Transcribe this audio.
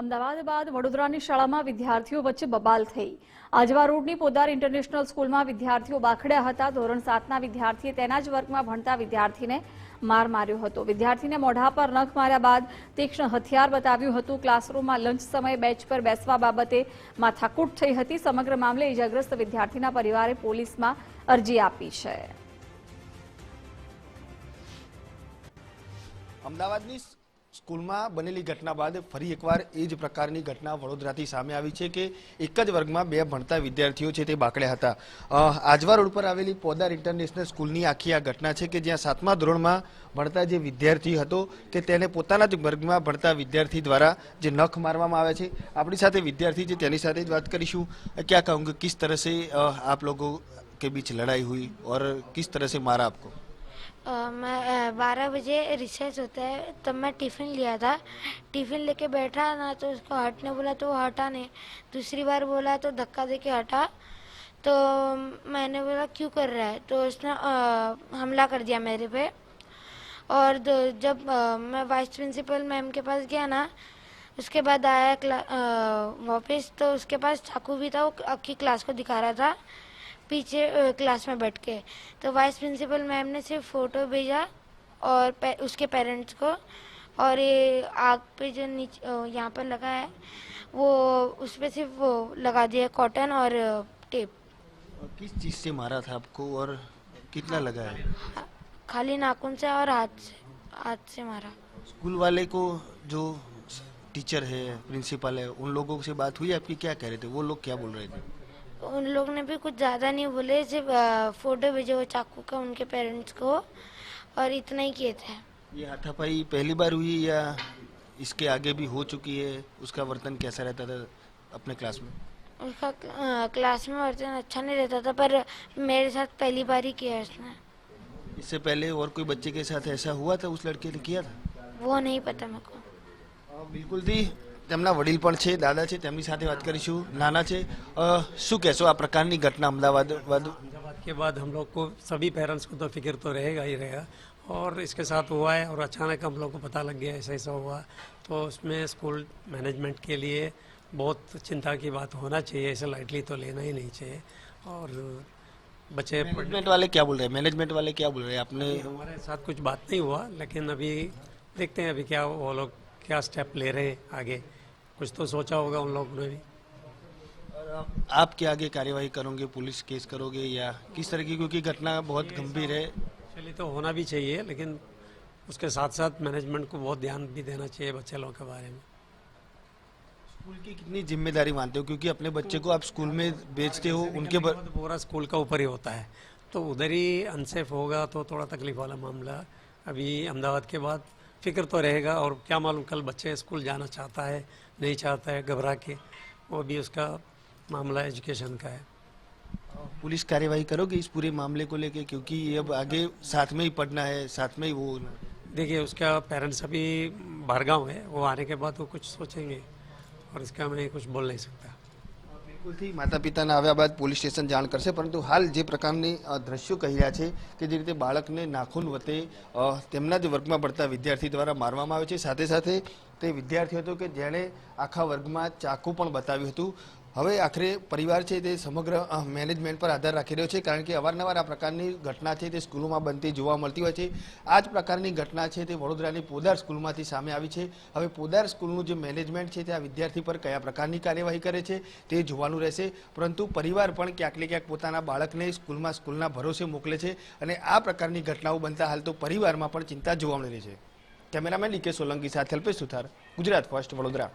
અમદાવાદ બાદ વડોદરાની શાળામાં વિદ્યાર્થીઓ વચ્ચે બબાલ થઈ. આજવા રોડની પોદાર ઇન્ટરનેશનલ સ્કૂલમાં વિદ્યાર્થીઓ બાખડ્યા હતા. ધોરણ સાતના વિદ્યાર્થીએ તેના જ વર્ગમાં ભણતા વિદ્યાર્થીને માર માર્યો હતો. વિદ્યાર્થીને મોઢા પર નખ માર્યા બાદ તીક્ષ્ણ હથિયાર બતાવ્યું હતું. ક્લાસરૂમમાં લંચ સમયે બેચ પર બેસવા બાબતે માથાકૂટ થઈ હતી. સમગ્ર મામલે ઇજાગ્રસ્ત વિદ્યાર્થીના પરિવારે પોલીસમાં અરજી આપી છે. અમદાવાદની સ્કૂલમાં બનેલી ઘટના બાદ ફરી એકવાર એ જ પ્રકારની ઘટના વડોદરાથી સામે આવી છે કે એક જ વર્ગમાં બે ભણતા વિદ્યાર્થીઓ છે તે બાકડ્યા હતા. આજવા રોડ પર આવેલી પોદાર ઇન્ટરનેશનલ સ્કૂલની આખી આ ઘટના છે કે જ્યાં સાતમા ધોરણમાં ભણતા જે વિદ્યાર્થી હતો કે તેને પોતાના જ વર્ગમાં ભણતા વિદ્યાર્થી દ્વારા જે નખ મારવામાં આવે છે, આપણી સાથે વિદ્યાર્થી છે તેની સાથે જ વાત કરીશું. ક્યાં કહુંગે કિસ તરહ આપ લોકો કે બીચ લડાઈ હુઈ, ઓર કિસ તરહ મારા આપકો? मैं बारह बजे रिसेस होता है तब मैं टिफ़िन लिया था। टिफ़िन लेके बैठा ना तो उसको हटने बोला तो वो हटा नहीं। दूसरी बार बोला तो धक्का दे के हटा। तो मैंने बोला क्यों कर रहा है? तो उसने हमला कर दिया मेरे पे। और जब अ, मैं वाइस प्रिंसिपल मैम के पास गया ना उसके बाद आया वापस तो उसके पास चाकू भी था वो आखी क्लास को दिखा रहा था। पीछे क्लास में बैठ के। तो वाइस प्रिंसिपल मैम ने सिर्फ़ फ़ोटो भेजा और पे, उसके पेरेंट्स को। और ये आग पे जो नीचे यहाँ पर लगा है वो उस पर सिर्फ़ वो लगा दिया कॉटन और टेप। किस चीज़ से मारा था आपको और कितना लगा है? खाली नाखून से और हाथ से हाथ से मारा। स्कूल वाले को जो टीचर है प्रिंसिपल है उन लोगों से बात हुई? आपकी क्या कह रहे थे? वो लोग क्या बोल रहे थे? उन लोग ने भी कुछ ज़्यादा नहीं बोले सिर्फ़ फ़ोटो भेजे वो चाकू का उनके पेरेंट्स को और इतना ही किए थे। ये हाथापाई पहली बार हुई या इसके आगे भी हो चुकी है? उसका वर्तन कैसा रहता था अपने क्लास में? उसका क्लास में वर्तन अच्छा नहीं रहता था पर मेरे साथ पहली बार ही किया उसने। इससे पहले और कोई बच्चे के साथ ऐसा हुआ था? उस लड़के ने किया था? वो नहीं पता मेरे को। हाँ, बिल्कुल थी। તેમના વડીલ પણ છે દાદા છે તેમની સાથે વાત કરીશું નાના છે અ, શું કહેશો આ પ્રકારની ઘટના અમદાવાદ વાદ अहमदाबाद के बाद हम लोग को सभी पेरेंट्स को तो फिक्र तो रहेगा ही रहेगा और इसके साथ हुआ है और अचानक हम लोग को पता लग गया ऐसा ऐसा हुआ तो उसमें स्कूल मैनेजमेंट के लिए बहुत चिंता की बात होना चाहिए ऐसे लाइटली तो लेना ही नहीं चाहिए और बच्चे पढ़ने मैनेजमेंट वाले क्या बोल रहे हैं मैनेजमेंट वाले क्या बोल रहे हैं आपने हमारे साथ कुछ बात नहीं हुआ लेकिन अभी देखते हैं अभी क्या वो लोग क्या स्टेप ले रहे हैं आगे? कुछ तो सोचा होगा उन लोगों ने भी। आप क्या आगे कार्यवाही करोगे पुलिस केस करोगे या किस तरह की? क्योंकि घटना बहुत गंभीर है। चलिए तो होना भी चाहिए लेकिन उसके साथ साथ मैनेजमेंट को बहुत ध्यान भी देना चाहिए बच्चे लोगों के बारे में। स्कूल की कितनी ज़िम्मेदारी मानते हो? क्योंकि अपने बच्चे को आप स्कूल में बेचते हो उनके ब... तो पूरा स्कूल का ऊपर ही होता है। तो उधर ही अनसेफ होगा तो थोड़ा तकलीफ़ वाला मामला। अभी अहमदाबाद के बाद फ़िक्र तो रहेगा और क्या मालूम कल बच्चे स्कूल जाना चाहता है नहीं चाहता है घबरा के वो भी उसका मामला एजुकेशन का है। पुलिस कार्यवाही करोगे इस पूरे मामले को लेके? क्योंकि ये अब आगे साथ में ही पढ़ना है साथ में ही वो होना। देखिए उसका पेरेंट्स अभी बारगांव है वो आने के बाद वो कुछ सोचेंगे और इसका मैं कुछ बोल नहीं सकता। બિલકુલથી માતા પિતાના આવ્યા બાદ પોલીસ સ્ટેશન જાણ કરશે, પરંતુ હાલ જે પ્રકારની દ્રશ્યો કહી રહ્યા છે કે જે રીતે બાળકને નાખૂન વતે તેમના જ વર્ગમાં પડતા વિદ્યાર્થી દ્વારા મારવામાં આવે છે. સાથે સાથે તે વિદ્યાર્થી હતો કે જેણે આખા વર્ગમાં ચાકુ પણ બતાવ્યું હતું. હવે આખરે પરિવાર છે તે સમગ્ર મેનેજમેન્ટ પર આધાર રાખી રહ્યો છે, કારણ કે અવારનવાર આ પ્રકારની ઘટના છે તે સ્કૂલોમાં બનતી જોવા મળતી હોય છે. આ જ પ્રકારની ઘટના છે તે વડોદરાની પોદાર સ્કૂલમાંથી સામે આવી છે. હવે પોદાર સ્કૂલનું જે મેનેજમેન્ટ છે તે આ વિદ્યાર્થી પર કયા પ્રકારની કાર્યવાહી કરે છે તે જોવાનું રહેશે. પરંતુ પરિવાર પણ ક્યાંક ક્યાંક પોતાના બાળકને સ્કૂલમાં સ્કૂલના ભરોસે મોકલે છે અને આ પ્રકારની ઘટનાઓ બનતા હાલ તો પરિવારમાં પણ ચિંતા જોવા મળી છે. કેમેરામેન ડીકે સોલંકી સાથે અલ્પેશ સુથાર, ગુજરાત ફર્સ્ટ, વડોદરા.